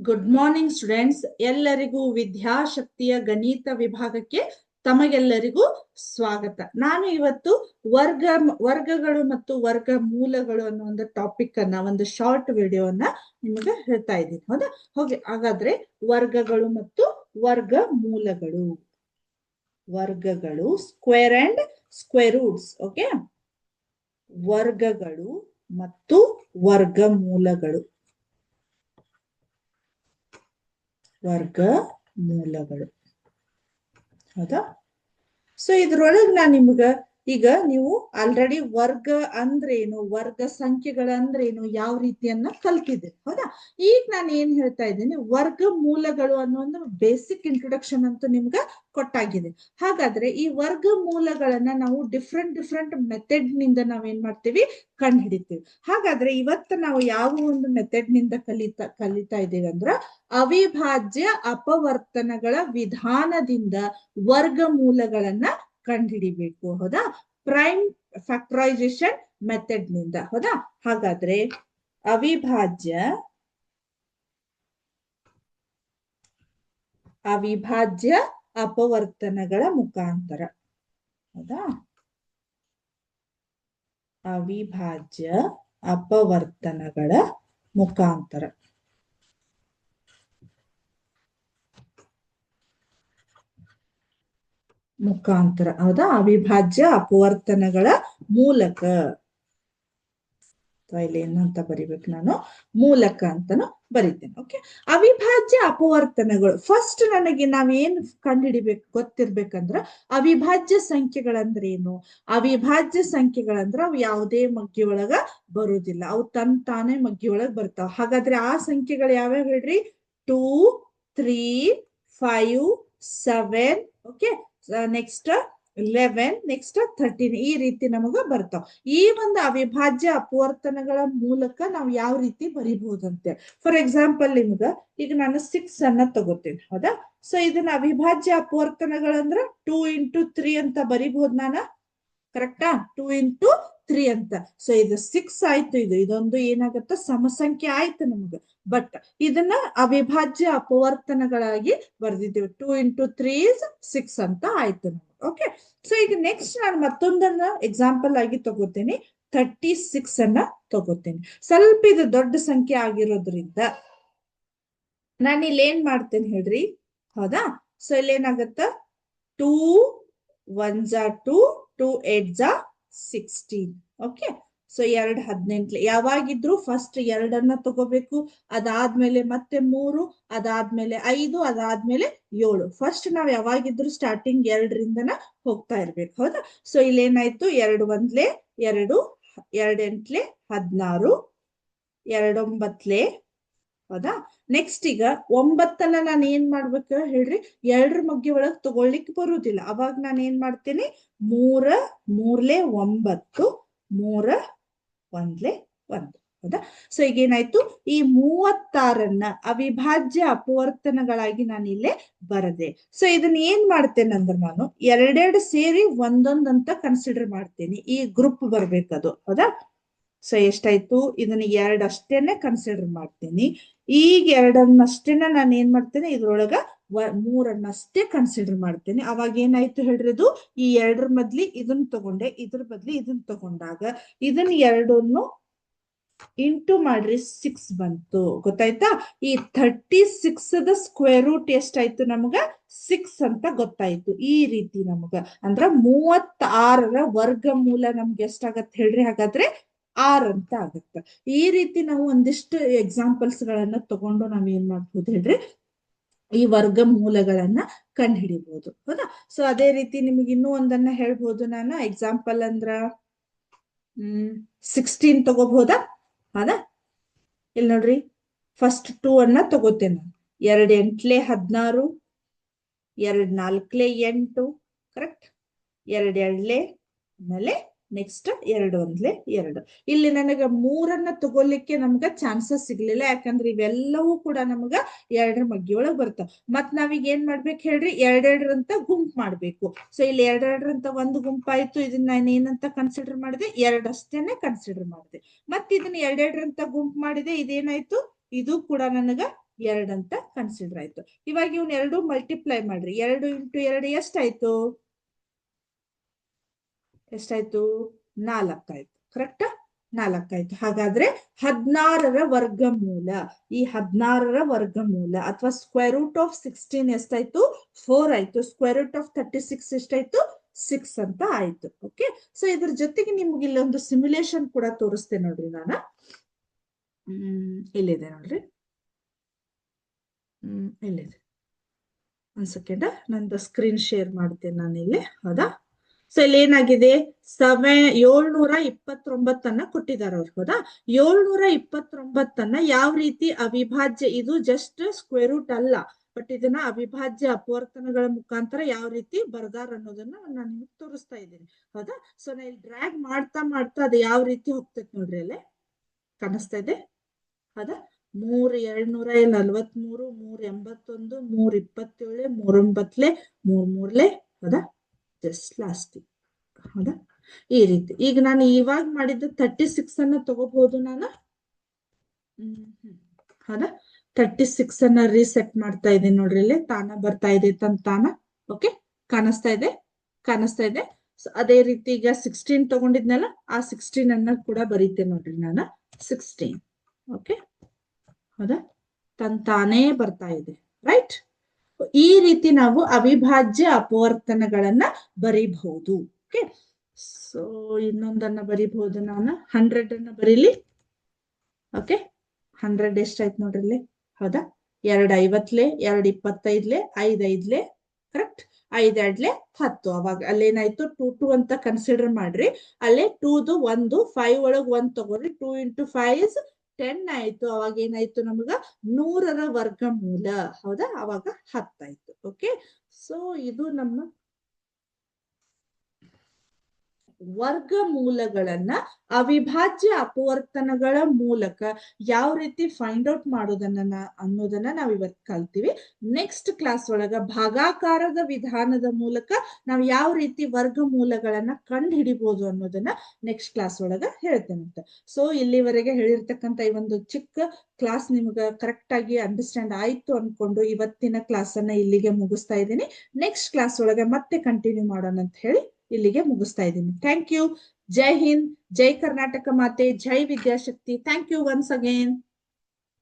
Good morning students ಎಲ್ಲರಿಗೂ ವಿದ್ಯಾಶಕ್ತಿಯ ಗಣಿತ ವಿಭಾಗಕ್ಕೆ ತಮಗೆಲ್ಲರಿಗೂ ಸ್ವಾಗತ. ನಾನು ಇವತ್ತು ವರ್ಗ, ವರ್ಗಗಳು ಮತ್ತು ವರ್ಗ ಮೂಲಗಳು ಅನ್ನೋ ಒಂದು ಟಾಪಿಕ್ ಅನ್ನ, ಒಂದು ಶಾರ್ಟ್ ವಿಡಿಯೋನ ನಿಮಗೆ ಹೇಳ್ತಾ ಇದ್ದೀನಿ. ಹೌದಾ? ಹೋಗಿ, ಹಾಗಾದ್ರೆ ವರ್ಗಗಳು ಮತ್ತು ವರ್ಗ ಮೂಲಗಳು. ವರ್ಗಗಳು square and square roots okay ವರ್ಗಗಳು ಮತ್ತು ವರ್ಗ ಮೂಲಗಳು. ವರ್ಗ ಮೂಲಗಳು. ಹೌದಾ? ಸೊ ಇದ್ರೊಳಗೆ ನಾನು ನಿಮ್ಗ ಈಗ ನೀವು ಆಲ್ರೆಡಿ ವರ್ಗ ಅಂದ್ರೇನು, ವರ್ಗ ಸಂಖ್ಯೆಗಳಂದ್ರೇನು ಯಾವ ರೀತಿಯನ್ನ ಕಲ್ತಿದ್ದೀರಿ ಹೌದಾ? ಈಗ ನಾನು ಏನ್ ಹೇಳ್ತಾ ಇದ್ದೀನಿ, ವರ್ಗ ಮೂಲಗಳು ಅನ್ನೋ ಒಂದು ಬೇಸಿಕ್ ಇಂಟ್ರೊಡಕ್ಷನ್ ಅಂತೂ ನಿಮ್ಗ ಕೊಟ್ಟಾಗಿದೆ. ಹಾಗಾದ್ರೆ ಈ ವರ್ಗ ಮೂಲಗಳನ್ನ ನಾವು ಡಿಫ್ರೆಂಟ್ ಡಿಫ್ರೆಂಟ್ ಮೆಥಡ್ನಿಂದ ನಾವೇನ್ ಮಾಡ್ತೀವಿ? ಕಂಡು ಹಿಡಿತೀವಿ ಹಾಗಾದ್ರೆ ಇವತ್ತು ನಾವು ಯಾವ ಒಂದು ಮೆಥಡ್ನಿಂದ ಕಲಿತಾ ಕಲಿತಾ ಇದ್ದೀವಿ ಅಂದ್ರ ಅವಿಭಾಜ್ಯ ಅಪವರ್ತನಗಳ ವಿಧಾನದಿಂದ ವರ್ಗ ಮೂಲಗಳನ್ನ ಕಂಡುಹಿಡಿಬೇಕು, ಹೌದಾ? ಪ್ರೈಮ್ ಫ್ಯಾಕ್ಟರೈಸೇಷನ್ ಮೆಥಡ್ನಿಂದ, ಹೌದಾ? ಹಾಗಾದ್ರೆ ಅವಿಭಾಜ್ಯ ಅವಿಭಾಜ್ಯ ಅಪವರ್ತನಗಳ ಮುಖಾಂತರ, ಹೌದಾ? ಅವಿಭಾಜ್ಯ ಅಪವರ್ತನಗಳ ಮುಖಾಂತರ. ಮುಖಾಂತರ. ಹೌದಾ? ಅವಿಭಾಜ್ಯ ಅಪವರ್ತನಗಳ ಮೂಲಕ. ಇಲ್ಲಿ ಏನಂತ ಬರಿಬೇಕು ನಾನು? ಮೂಲಕ ಅಂತಾನು ಬರಿತೇನೆ. ಓಕೆ ಅವಿಭಾಜ್ಯ ಅಪವರ್ತನಗಳು. ಫಸ್ಟ್ ನನಗೆ ನಾವೇನ್ ಕಂಡುಹಿಡಿಬೇಕು, ಗೊತ್ತಿರ್ಬೇಕಂದ್ರ ಅವಿಭಾಜ್ಯ ಸಂಖ್ಯೆಗಳಂದ್ರೆ ಏನು ಅವಿಭಾಜ್ಯ ಸಂಖ್ಯೆಗಳಂದ್ರ ಅವು ಯಾವುದೇ ಮಗ್ಗಿಯೊಳಗ ಬರುವುದಿಲ್ಲ. ಅವು ತನ್ ತಾನೇ ಒಳಗ ಬರ್ತಾವ. ಹಾಗಾದ್ರೆ ಆ ಸಂಖ್ಯೆಗಳು ಯಾವ್ಯಾವ ಹೇಳ್ರಿ? Two three five seven okay next eleven next thirteen ಈ ರೀತಿ ನಮಗ ಬರ್ತಾವ. ಈ ಒಂದು ಅವಿಭಾಜ್ಯ ಅಪವರ್ತನಗಳ ಮೂಲಕ ನಾವು ಯಾವ ರೀತಿ ಬರಿಬಹುದಂತೆ? ಫಾರ್ ಎಕ್ಸಾಂಪಲ್ ನಿಮ್ಗ ಈಗ ನಾನು ಸಿಕ್ಸ್ ಅನ್ನ ತಗೋತೀನಿ. ಹೌದಾ? ಸೊ ಇದನ್ನ ಅವಿಭಾಜ್ಯ ಅಪವರ್ತನಗಳಂದ್ರ ಟೂ ಇಂಟು ತ್ರೀ ಅಂತ ಬರಿಬಹುದು ನಾನ? ಕರೆಕ್ಟಾ ಟೂ ಇಂಟು ತ್ರೀ ಅಂತ. ಸೊ ಇದು ಸಿಕ್ಸ್ ಆಯ್ತು, ಇದು ಇದೊಂದು ಏನಾಗತ್ತ ಸಮಸಂಖ್ಯೆ ಆಯ್ತು ನಮಗೆ. ಬಟ್ ಇದನ್ನ ಅವಿಭಾಜ್ಯ ಅಪವರ್ತನಗಳಾಗಿ ಬರ್ದಿದ್ದೀವಿ. Two into three is six ಅಂತ ಆಯ್ತು ನಮ್ಗೆ. ಓಕೆ ಸೊ ಈಗ ನೆಕ್ಸ್ಟ್ ನಾನು ಮತ್ತೊಂದನ್ನ ಎಕ್ಸಾಂಪಲ್ ಆಗಿ ತಗೋತೇನೆ. ಥರ್ಟಿ ಸಿಕ್ಸ್ ಅನ್ನ ತಗೋತೇನೆ. ಸ್ವಲ್ಪ ಇದು ದೊಡ್ಡ ಸಂಖ್ಯೆ ಆಗಿರೋದ್ರಿಂದ ನಾನು ಇಲ್ಲಿ ಏನ್ ಮಾಡ್ತೇನೆ ಹೇಳ್ರಿ? ಹೌದಾ? ಸೊ ಇಲ್ಲಿ ಏನಾಗತ್ತ ಟೂ ಒನ್ ಜಾ ಟೂ ಟೂ ಏಟ್ ಜಾ ಸಿಕ್ಸ್ಟೀನ್ ಓಕೆ ಸೊ ಎರಡ್ ಹದಿನೆಂಟ್ಲೆ. ಯಾವಾಗಿದ್ರು ಫಸ್ಟ್ ಎರಡನ್ನ ತಗೋಬೇಕು. ಅದಾದ್ಮೇಲೆ ಮತ್ತೆ ಮೂರು, ಅದಾದ್ಮೇಲೆ ಐದು, ಅದಾದ್ಮೇಲೆ ಏಳು. ಫಸ್ಟ್ ನಾವ್ ಯಾವಾಗಿದ್ರು ಸ್ಟಾರ್ಟಿಂಗ್ ಎರಡರಿಂದನ ಹೋಗ್ತಾ ಇರ್ಬೇಕು. ಹೌದಾ? ಸೊ ಇಲ್ಲೇನಾಯ್ತು? ಎರಡು ಒಂದ್ಲೆ, ಎರಡು ಎರಡೆಂಟ್ಲೆ, ಹದಿನಾರು, ಎರಡೊಂಬತ್ಲೆ ಹೌದಾ? ನೆಕ್ಸ್ಟ್ ಈಗ ಒಂಬತ್ತನ್ನ ನಾನು ಏನ್ ಮಾಡ್ಬೇಕ ಹೇಳ್ರಿ? ಎರಡ್ರ ಮಗ್ಗೆ ಒಳಗ್ ತಗೊಳ್ಲಿಕ್ ಬರುದಿಲ್ಲ. ಅವಾಗ ನಾನು ಏನ್ ಮಾಡ್ತೇನೆ? ಮೂರ, ಮೂರ್ಲೆ ಒಂಬತ್ತು, ಮೂರ, ಒಂದ್ಲೆ ಒಂದು. ಹೌದಾ? ಸೊ ಈಗ ಏನಾಯ್ತು ಈ ಮೂವತ್ತಾರನ್ನ ಅವಿಭಾಜ್ಯ ಅಪವರ್ತನಗಳಾಗಿ ನಾನು ಇಲ್ಲೇ ಬರದೆ. ಸೊ ಇದನ್ನ ಏನ್ ಮಾಡ್ತೇನೆ ಅಂದ್ರೆ ನಾನು ಎರಡೆರಡು ಸೇರಿ ಒಂದೊಂದಂತ ಕನ್ಸಿಡರ್ ಮಾಡ್ತೇನೆ. ಈ ಗ್ರೂಪ್ ಬರ್ಬೇಕದು. ಹೌದಾ? ಸೊ ಎಷ್ಟಾಯ್ತು? ಇದನ್ನ ಎರಡು ಅಷ್ಟೇನೆ ಕನ್ಸಿಡರ್ ಮಾಡ್ತೀನಿ. ಈಗ ಎರಡನ್ನಷ್ಟೇನ ನಾನು ಏನ್ ಮಾಡ್ತೇನೆ? ಇದ್ರೊಳಗ ಮೂರನ್ನಷ್ಟೇ ಕನ್ಸಿಡರ್ ಮಾಡ್ತೇನೆ. ಅವಾಗ ಏನಾಯ್ತು ಹೇಳ್ರಿ ಅದು? ಈ ಎರಡರ ಬದ್ಲಿ ಇದನ್ನ ತಗೊಂಡೆ, ಇದ್ರ ಬದ್ಲಿ ಇದನ್ನ ತಗೊಂಡಾಗ ಇದನ್ನ ಎರಡನ್ನು ಇಂಟು ಮಾಡ್ರಿ ಸಿಕ್ಸ್ ಬಂತು. ಗೊತ್ತಾಯ್ತಾ? ಈ thirty six the square root ಎಷ್ಟಾಯ್ತು ನಮಗ? ಸಿಕ್ಸ್ ಅಂತ ಗೊತ್ತಾಯ್ತು. ಈ ರೀತಿ ನಮಗ. ಅಂದ್ರ ಮೂವತ್ತಾರರ ವರ್ಗ ಮೂಲ ನಮ್ಗೆ ಎಷ್ಟಾಗತ್ತೆ ಹೇಳ್ರಿ? ಹಾಗಾದ್ರೆ ಆರ್ ಅಂತ ಆಗತ್ತ. ಈ ರೀತಿ ನಾವು ಒಂದಿಷ್ಟು ಎಕ್ಸಾಂಪಲ್ಸ್ ಗಳನ್ನ ತಗೊಂಡು ನಾವ್ ಏನ್ ಮಾಡ್ಬೋದು ಹೇಳ್ರಿ? ಈ ವರ್ಗ ಮೂಲಗಳನ್ನ ಕಂಡು ಹಿಡಿಬಹುದು ಹೌದಾ? ಸೊ ಅದೇ ರೀತಿ ನಿಮಗೆ ಇನ್ನೂ ಒಂದನ್ನ ಹೇಳ್ಬೋದು ನಾನು. ಎಕ್ಸಾಂಪಲ್ ಅಂದ್ರ, ಹ್ಮ್ ಸಿಕ್ಸ್ಟೀನ್ ತಗೋಬಹುದಾ ಹೌದಾ? ಇಲ್ಲಿ ನೋಡ್ರಿ ಫಸ್ಟ್ ಟೂ ಅನ್ನ ತಗೋತೇನೆ ಎರಡ್ ಎಂಟ್ಲೆ ಹದಿನಾರು, ಎರಡ್ ನಾಲ್ಕಲೆ ಎಂಟು ಕರೆಕ್ಟ್ ಎರಡ್ ಎರಡ್ಲೆ ಆಮೇಲೆ ನೆಕ್ಸ್ಟ್ ಎರಡು ಒಂದ್ಲೆ ಎರಡು. ಇಲ್ಲಿ ನನಗ ಮೂರನ್ನ ತಗೋಲಿಕ್ಕೆ ನಮ್ಗ ಚಾನ್ಸಸ್ ಸಿಗ್ಲಿಲ್ಲ. ಯಾಕಂದ್ರೆ ಇವೆಲ್ಲವೂ ಕೂಡ ನಮ್ಗ ಎರಡರ ಮಗ್ಗಿಯೊಳಗ್ ಬರ್ತಾವ. ಮತ್ ನಾವೀಗ ಏನ್ ಮಾಡ್ಬೇಕು ಹೇಳ್ರಿ? ಎರಡೆರಡರಂತ ಗುಂಪ್ ಮಾಡ್ಬೇಕು. ಸೊ ಇಲ್ಲಿ ಎರಡೆರಡರಂತ ಒಂದು ಗುಂಪಾಯ್ತು ಇದನ್ನ ನಾನು ಏನಂತ ಕನ್ಸಿಡರ್ ಮಾಡಿದೆ? ಎರಡಷ್ಟೇನೆ ಕನ್ಸಿಡರ್ ಮಾಡಿದೆ. ಮತ್ ಇದನ್ನ ಎರಡೆರಡರಂತ ಗುಂಪ್ ಮಾಡಿದೆ, ಇದೇನಾಯ್ತು? ಇದು ಕೂಡ ನನಗ ಎರಡಂತ ಕನ್ಸಿಡರ್ ಆಯ್ತು. ಇವಾಗ ಇವ್ನ ಎರಡು ಮಲ್ಟಿಪ್ಲೈ ಮಾಡ್ರಿ. ಎರಡು ಇಂಟು ಎರಡು ಎಷ್ಟಾಯ್ತು? ಎಷ್ಟಾಯ್ತು? ನಾಲ್ಕಾಯ್ತು. ಕರೆಕ್ಟಾ ನಾಲ್ಕಾಯ್ತು. ಹಾಗಾದ್ರೆ ಹದ್ನಾರರ ವರ್ಗಮೂಲ. ಈ ಹದ್ನಾರರ ವರ್ಗಮೂಲ ಅಥವಾ ಸ್ಕ್ವೇರ್ ರೂಟ್ ಆಫ್ ಸಿಕ್ಸ್ಟೀನ್ ಎಷ್ಟಾಯ್ತು? ಫೋರ್ ಆಯ್ತು. Square root of thirty six ಎಷ್ಟಾಯ್ತು? ಸಿಕ್ಸ್ ಅಂತ ಆಯ್ತು. ಓಕೆ ಸೊ ಇದ್ರ ಜೊತೆಗೆ ನಿಮ್ಗೆ ಇಲ್ಲೊಂದು ಸಿಮ್ಯುಲೇಷನ್ ಕೂಡ ತೋರಿಸ್ತೇನೆ ನೋಡ್ರಿ ನಾನು. ಇಲ್ಲಿದೆ ನೋಡ್ರಿ? ಹ್ಮ್ ಇಲ್ಲಿದೆ ಒಂದ್ ಸೆಕೆಂಡ್ ನಂದು ಸ್ಕ್ರೀನ್ ಶೇರ್ ಮಾಡ್ತೇನೆ ನಾನು ಇಲ್ಲಿ ಹೌದಾ? ಸೊ ಇಲ್ಲಿ ಏನಾಗಿದೆ ಸೆವೆನ್ ಏಳ್ನೂರ ಇಪ್ಪತ್ತೊಂಬತ್ತನ್ನ ಕೊಟ್ಟಿದ್ದಾರೆ ಅವ್ರು, ಹೌದಾ? ಏಳ್ನೂರ ಇಪ್ಪತ್ತೊಂಬತ್ತನ್ನ ಯಾವ ರೀತಿ ಅವಿಭಾಜ್ಯ, ಇದು ಜಸ್ಟ್ ಸ್ಕ್ವೇರ್ ರೂಟ್ ಅಲ್ಲ ಬಟ್ ಇದನ್ನ ಅವಿಭಾಜ್ಯ ಅಪವರ್ತನಗಳ ಮುಖಾಂತರ ಯಾವ ರೀತಿ ಬರ್ದಾರ ಅನ್ನೋದನ್ನ ನಾನು ನಿಮ್ಗೆ ತೋರಿಸ್ತಾ ಇದ್ದೀನಿ, ಹೌದಾ? ಸೊ ನಾ ಇಲ್ಲಿ ಡ್ರ್ಯಾಗ್ ಮಾಡ್ತಾ ಮಾಡ್ತಾ ಅದು ಯಾವ ರೀತಿ ಹೋಗ್ತೈತೆ ನೋಡ್ರಿ ಅಲ್ಲೇ? ಕಾಣಿಸ್ತಾ ಇದೆ? ಹೌದಾ? ಮೂರ್ ಎರಡ್ನೂರ ನಲ್ವತ್ಮೂರು, ಮೂರ್ ಎಂಬತ್ತೊಂದು, ಮೂರ್ ಇಪ್ಪತ್ತೇಳು ಮೂರೊಂಬತ್ಲೆ ಮೂರ್ ಮೂರ್ಲೆ, ಹೌದಾ? ಜಸ್ಟ್ ಲಾಸ್ಟ್ ಹೌದಾ? ಈ ರೀತಿ. ಈಗ ನಾನು ಇವಾಗ ಮಾಡಿದ ತರ್ಟಿ ಸಿಕ್ಸ್ ಅನ್ನ ತಗೋಬಹುದು ನಾನು. ಹೌದಾ? ತರ್ಟಿ ಸಿಕ್ಸ್ ಅನ್ನ ರೀಸೆಟ್ ಮಾಡ್ತಾ ಇದ್ದೀನಿ ನೋಡ್ರಿ ಇಲ್ಲಿ. ತಾನ ಬರ್ತಾ ಇದೆ ತನ್ ತಾನ ಓಕೆ ಕಾಣಿಸ್ತಾ ಇದೆ? ಕಾಣಿಸ್ತಾ ಇದೆ? ಅದೇ ರೀತಿ ಈಗ ಸಿಕ್ಸ್ಟೀನ್ ತಗೊಂಡಿದ್ನಲ್ಲ ಆ ಸಿಕ್ಸ್ಟೀನ್ ಅನ್ನ ಕೂಡ ಬರೀತೆ ನೋಡ್ರಿ ನಾನು. ಸಿಕ್ಸ್ಟೀನ್ ಓಕೆ ಹೌದಾ? ತನ್ ತಾನೇ ಬರ್ತಾ ಇದೆ. ರೈಟ್ ಈ ರೀತಿ ನಾವು ಅವಿಭಾಜ್ಯ ಅಪವರ್ತನಗಳನ್ನ ಬರಿಬಹುದು. ಓಕೆ ಸೊ ಇನ್ನೊಂದನ್ನ ಬರಿಬಹುದು ನಾನು. ಹಂಡ್ರೆಡ್ ಅನ್ನ ಬರೀಲಿ. ಓಕೆ ಹಂಡ್ರೆಡ್ ಎಷ್ಟಾಯ್ತು ನೋಡ್ರಿ ಹೌದಾ? ಎರಡ್ ಐವತ್ಲೆ, ಎರಡ್ ಇಪ್ಪತ್ತೈದ್ಲೆ, ಐದ್ ಐದ್ಲೆ ಕರೆಕ್ಟ್ ಐದ್ ಎರಡ್ಲೆ ಹತ್ತು. ಅವಾಗ ಅಲ್ಲೇನಾಯ್ತು? ಟೂ ಟೂ ಅಂತ ಕನ್ಸಿಡರ್ ಮಾಡ್ರಿ. ಅಲ್ಲೇ ಟೂದು ಒಂದು ಫೈವ್ ಒಳಗ್ ಒಂದ್ ತಗೋರಿ. ಟೂ ಇಂಟು ಫೈವ್ ಟೆನ್ ಆಯ್ತು ಅವಾಗ ಏನಾಯ್ತು ನಮಗ? ನೂರರ ವರ್ಗಮೂಲ. ಹೌದಾ? ಅವಾಗ ಹತ್ತಾಯ್ತು. ಓಕೆ ಸೊ ಇದು ನಮ್ಮ ವರ್ಗಮೂಲಗಳನ್ನ ಅವಿಭಾಜ್ಯ ಅಪವರ್ತನಗಳ ಮೂಲಕ ಯಾವ ರೀತಿ ಫೈಂಡ್ ಔಟ್ ಮಾಡೋದನ್ನ ಅನ್ನೋದನ್ನ ನಾವ್ ಇವತ್ ಕಲ್ತೀವಿ. ನೆಕ್ಸ್ಟ್ ಕ್ಲಾಸ್ ಒಳಗ ಭಾಗಾಕಾರದ ವಿಧಾನದ ಮೂಲಕ ನಾವ್ ಯಾವ ರೀತಿ ವರ್ಗಮೂಲಗಳನ್ನ ಕಂಡು ಹಿಡಿಬಹುದು ಅನ್ನೋದನ್ನ ನೆಕ್ಸ್ಟ್ ಕ್ಲಾಸ್ ಒಳಗ ಹೇಳ್ತೇನಂತ ಸೊ ಇಲ್ಲಿವರೆಗೆ ಹೇಳಿರ್ತಕ್ಕಂತ ಈ ಒಂದು ಚಿಕ್ಕ ಕ್ಲಾಸ್ ನಿಮ್ಗ ಕರೆಕ್ಟ್ ಆಗಿ ಅಂಡರ್ಸ್ಟ್ಯಾಂಡ್ ಆಯ್ತು ಅನ್ಕೊಂಡು ಇವತ್ತಿನ ಕ್ಲಾಸ್ ಅನ್ನ ಇಲ್ಲಿಗೆ ಮುಗಿಸ್ತಾ ಇದ್ದೀನಿ. ನೆಕ್ಸ್ಟ್ ಕ್ಲಾಸ್ ಒಳಗೆ ಮತ್ತೆ ಕಂಟಿನ್ಯೂ ಮಾಡೋಣ ಅಂತ ಹೇಳಿ. ಇಲ್ಲಿಗೆ ಮುಗಿಸ್ತಾ ಇದ್ದೀನಿ. ಥ್ಯಾಂಕ್ ಯು ಜೈ ಹಿಂದ್ ಜೈ ಕರ್ನಾಟಕ ಮಾತೆ ಜೈ Vidyashakti thank you once again